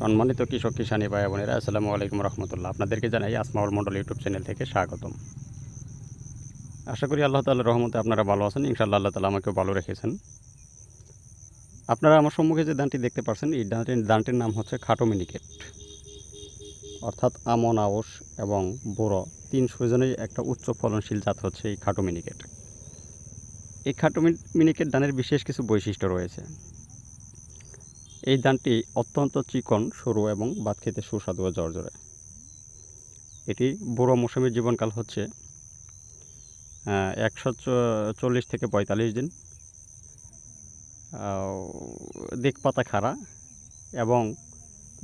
সম্মানিত কৃষক, কিষানি ভাই বোনেরা, আসসালামু আলাইকুম রহমতুল্লাহ। আপনাদেরকে জানাই আসমাউল মন্ডল ইউটিউব চ্যানেল থেকে স্বাগতম। আশা করি আল্লাহ তাল্লাহ রহমতে আপনারা ভালো আছেন। ইনশাআল্লাহ আল্লাহ তালা আমাকেও ভালো রেখেছেন। আপনারা আমার সম্মুখে যে ধানটি দেখতে পাচ্ছেন, এই ধানটির ধানটির নাম হচ্ছে খাটো মিনিকেট। অর্থাৎ আমন, আউশ এবং বোরো, তিন সুজনেই একটা উচ্চ ফলনশীল জাত হচ্ছে এই খাটো মিনিকেট। এই খাটো মিনিকেট ধানের বিশেষ কিছু বৈশিষ্ট্য রয়েছে। এই ধানটি অত্যন্ত চিকন, সরু এবং ভাত খেতে সুস্বাদু ও জর্জরে। এটি বুড়ো মৌসুমের জীবনকাল হচ্ছে একশো চল্লিশ থেকে পঁয়তাল্লিশ দিন। দিক পাতা খাড়া এবং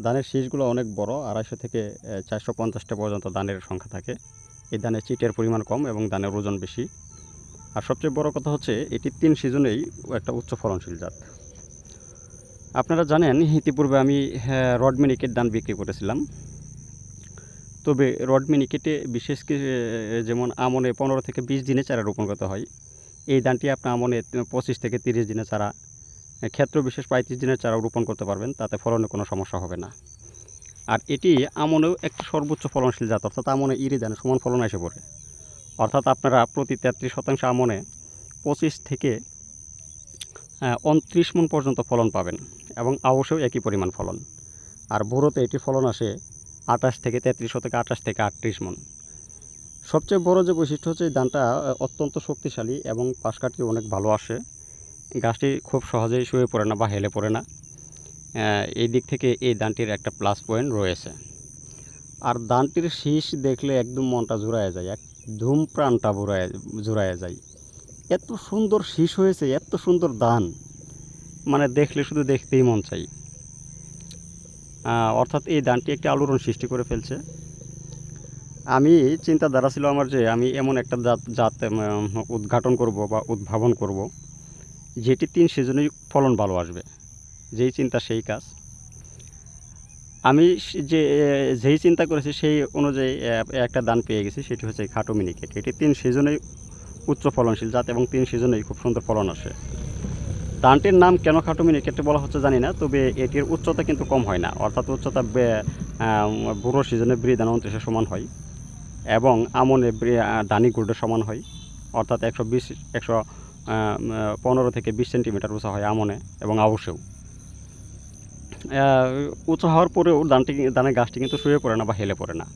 ধানের শীষগুলো অনেক বড়, আড়াইশো থেকে চারশো পঞ্চাশটা পর্যন্ত ধানের সংখ্যা থাকে। এই ধানের চিটের পরিমাণ কম এবং ধানের ওজন বেশি। আর সবচেয়ে বড় কথা হচ্ছে, এটি তিন সিজনেই একটা উচ্চ ফলনশীল জাত। আপনারা জানেন ইতিপূর্বে আমি হ্যাঁ, রড মিনিকেট ধান বিক্রি করেছিলাম। তবে রড মিনিকেটে বিশেষ যেমন আমনে পনেরো থেকে বিশ দিনে চারা রোপণ করতে হয়। এই ধানটি আপনি আমনে পঁচিশ থেকে তিরিশ দিনে চারা ক্ষেত্র বিশেষ পঁয়ত্রিশ দিনের চারা রোপণ করতে পারবেন তাতে ফলনে কোনো সমস্যা হবে না। আর এটি আমনেও একটি সর্বোচ্চ ফলনশীল জাত অর্থাৎ আমনে ইরি ধানে সমান ফলন এসে পড়ে। অর্থাৎ আপনারা প্রতি তেত্রিশ শতাংশ আমনে পঁচিশ থেকে উনত্রিশ মন পর্যন্ত ফলন পাবেন। এবং আউশেও একই পরিমাণ ফলন। আর বোরোতে এটি ফলন আসে আঠাশ থেকে তেত্রিশ থেকে আঠাশ থেকে আটত্রিশ মন। সবচেয়ে বড় যে বৈশিষ্ট্য হচ্ছে এই ধানটা অত্যন্ত শক্তিশালী এবং পাশ অনেক ভালো আসে। গাছটি খুব সহজেই শুয়ে পড়ে না বা হেলে পড়ে না। এই দিক থেকে এই ধানটির একটা প্লাস পয়েন্ট রয়েছে। আর ধানটির শীষ দেখলে একদম মনটা জুড়ায় যায় একদম প্রাণটা বুড়ায় জুড়ায় যায়। এত সুন্দর শীষ হয়েছে, এত সুন্দর ধান। মানে দেখলে শুধু দেখতেই মন চাই। অর্থাৎ এই দানটি একটি আলোড়ন সৃষ্টি করে ফেলছে। আমি চিন্তাধারা ছিল আমার যে আমি এমন একটা জাত জাত উদ্ঘাটন করব বা উদ্ভাবন করব, যেটি তিন সিজনেই ফলন ভালো আসবে। যেই চিন্তা সেই কাজ। আমি যে যেই চিন্তা করেছি সেই অনুযায়ী একটা দান পেয়ে গেছি, সেটি হচ্ছে খাটো মিনিকেট। এটি তিন সিজনেই উচ্চ ফলনশীল জাত এবং তিন সিজনেই খুব সুন্দর ফলন আসে। ধানটির নাম কেন খাটো মিনিকেটে বলা হচ্ছে জানি না তবে এটির উচ্চতা কিন্তু কম হয় না। অর্থাৎ উচ্চতা বুড়ো সিজনে ব্রি দানা উনত্রিশের সমান হয় এবং আমনে দানি গুড়ের সমান হয়। অর্থাৎ একশো বিশ একশো পনেরো থেকে বিশ সেন্টিমিটার উঁচা হয় আমনে এবং আহ, উঁচু হওয়ার পরেও দানটি ধানের গাছটি কিন্তু শুয়ে পড়ে না বা হেলে পড়ে না।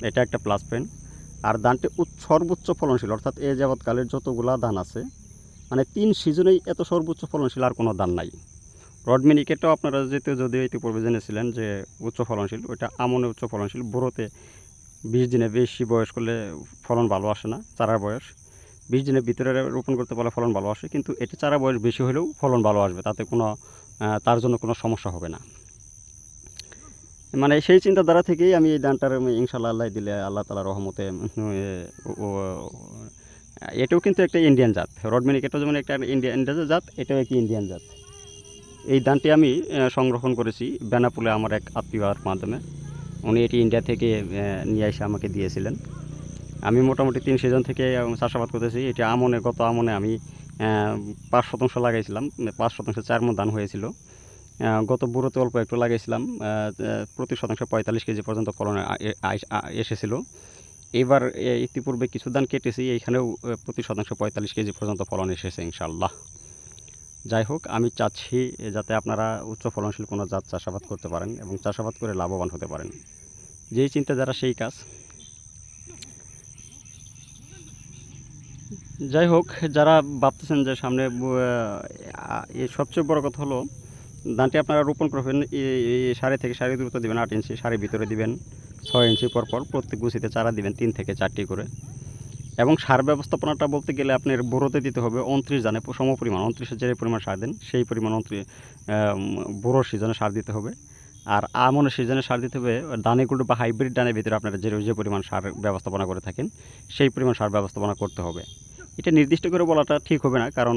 এটা একটা প্লাস পয়েন্ট আর দানটি সর্বোচ্চ ফলনশীল অর্থাৎ এ যাবৎকালের যতগুলা দান আছে মানে তিন সিজনেই এত সর্বোচ্চ ফলনশীল আর কোনো ধান নাই। রড মিনিকেটও আপনারা যেতে যদিও ইতিপূর্বে জেনেছিলেন যে উচ্চ ফলনশীল, ওইটা আমনে উচ্চ ফলনশীল বুড়োতে বিশ দিনে বেশি বয়স করলে ফলন ভালো আসে না চারার বয়স। বিশ দিনের ভিতরে রোপণ করতে পারলে ফলন ভালো আসে, কিন্তু এটি চারা বয়স বেশি হলেও ফলন ভালো আসবে, তাতে কোনো তার জন্য কোনো সমস্যা হবে না। মানে সেই চিন্তাধারা থেকেই আমি এই দানটার ইনশাল্লাহ আল্লাহ দিলে আল্লাহ তালা রহমতে এটাও কিন্তু একটা ইন্ডিয়ান জাত। রডমিনিক এটাও যেমন একটা ইন্ডিয়ান ইন্ডিয়ান জাত, এটাও একটি ইন্ডিয়ান জাত। এই ধানটি আমি সংরক্ষণ করেছি বেনাপুলে আমার এক আত্মীয়ার মাধ্যমে। উনি এটি ইন্ডিয়া থেকে নিয়ে এসে আমাকে দিয়েছিলেন। আমি মোটামুটি তিন সিজন থেকে চাষাবাদ করতেছি। এটি আমনে, গত আমনে আমি পাঁচ শতাংশ লাগাইছিলাম। পাঁচ শতাংশ চার মন ধান হয়েছিল। গত বুড়োতে অল্প একটু লাগাইছিলাম। প্রতি শতাংশ পঁয়তাল্লিশ কেজি পর্যন্ত ফলন এসেছিল। এবার ইতিপূর্বে কিছু ধান কেটেছি, এইখানেও প্রতি শতাংশ পঁয়তাল্লিশ কেজি পর্যন্ত ফলন এসেছে ইনশাল্লাহ যাই হোক, আমি চাচ্ছি যাতে আপনারা উচ্চ ফলনশীল কোনো জাত চাষাবাদ করতে পারেন এবং চাষাবাদ করে লাভবান হতে পারেন। যেই চিন্তা যারা সেই কাজ। যাই হোক, যারা ভাবতেছেন যে সামনে সবচেয়ে বড় কথা হলো, ধানটি আপনারা রোপণ করবেন সাড়ে থেকে সাড়ে দূরত্ব দেবেন, আট ইঞ্চি সাড়ে ভিতরে দিবেন। ছয় ইঞ্চি পর পর প্রত্যেক গুছিতে চারা দিবেন তিন থেকে চারটি করে। এবং সার ব্যবস্থাপনাটা বলতে গেলে আপনার বোরোতে দিতে হবে উনত্রিশ জানে সম পরিমাণ উনত্রিশের যে পরিমাণ সার দেন সেই পরিমাণ উনত্রিশ বোরোর সিজনে সার দিতে হবে। আর আমনের সিজনে সার দিতে হবে দানেগুলো বা হাইব্রিড ডানের ভিতরে আপনারা যে যে পরিমাণ সার ব্যবস্থাপনা করে থাকেন, সেই পরিমাণ সার ব্যবস্থাপনা করতে হবে। এটা নির্দিষ্ট করে বলাটা ঠিক হবে না, কারণ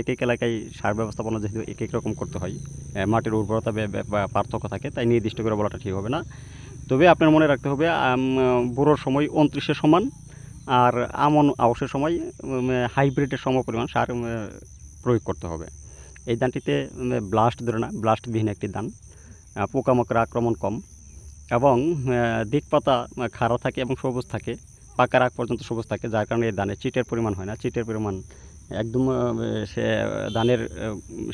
এক এক এলাকায় সার ব্যবস্থাপনা যেহেতু এক এক রকম করতে হয় মাটির উর্বরতা পার্থক্য থাকে, তাই নির্দিষ্ট করে বলাটা ঠিক হবে না। তবে আপনার মনে রাখতে হবে বুড়োর সময় উনত্রিশের সমান আর আমন আউশের সময় হাইব্রিডের সম পরিমাণ সার প্রয়োগ করতে হবে। এই ধানটিতে ব্লাস্ট ধরে না, ব্লাস্টবিহীন একটি ধান পোকামাকড় আক্রমণ কম এবং দিকপাতা খাড়া থাকে এবং সবুজ থাকে, পাকার আগ পর্যন্ত সবুজ থাকে, যার কারণে এই ধানে চিটের পরিমাণ হয় না। চিটের পরিমাণ একদম সে ধানের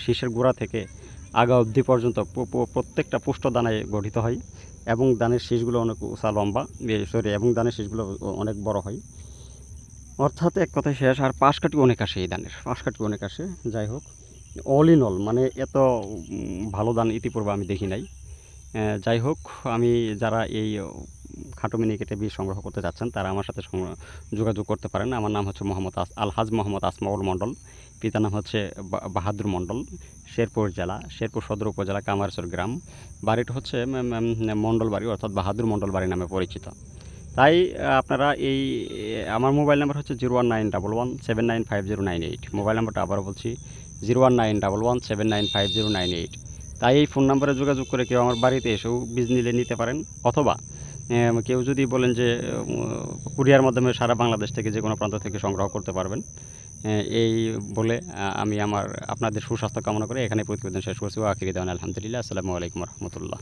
শীষের গোড়া থেকে আগা অবধি পর্যন্ত প্রত্যেকটা পুষ্ট দানায় গঠিত হয় এবং দানের শীষগুলো অনেক উঁচা, লম্বা সরি, এবং দানের শীষগুলো অনেক বড় হয়। অর্থাৎ এক কথায় শেষ, আর পাশ কাটি অনেক আসে এই দানের পাশ কাটি অনেক আসে, যাই হোক। অল ইন অল মানে এত ভালো দান ইতিপূর্বে আমি দেখি নাই। যাই হোক, আমি যারা এই খাটো মিনিকেটে বীজ সংগ্রহ করতে যাচ্ছেন, তারা আমার সাথে যোগাযোগ করতে পারেন। আমার নাম হচ্ছে মোহাম্মদ আস, আলহাজ মোহাম্মদ আসমাউল মণ্ডল। পিতার নাম হচ্ছে বাহাদুর মণ্ডল, শেরপুর জেলা, শেরপুর সদর উপজেলা কামারসর গ্রাম। বাড়িটা হচ্ছে মণ্ডল বাড়ি, অর্থাৎ বাহাদুর মণ্ডল বাড়ি নামে পরিচিত। তাই আপনারা এই আমার মোবাইল নাম্বার হচ্ছে zero one nine double one seven nine five zero nine eight. Mobile নাম্বারটা আবারও বলছি, zero one nine double one seven nine five zero nine eight. তাই এই ফোন নাম্বারে যোগাযোগ করে কেউ আমার বাড়িতে এসেও বীজ নিলে নিতে পারেন, অথবা কেউ যদি বলেন যে কুরিয়ার মাধ্যমে সারা বাংলাদেশ থেকে যে কোনো প্রান্ত থেকে সংগ্রহ করতে পারবেন এই বলে আমি আমার, আপনাদের সুস্বাস্থ্য কামনা করে এখানে প্রতিবেদন শেষ করছি। ও আখিরি দেওয়ান, আলহামদুলিল্লাহ। আসসালামু আলাইকুম রহমতুল্লাহ।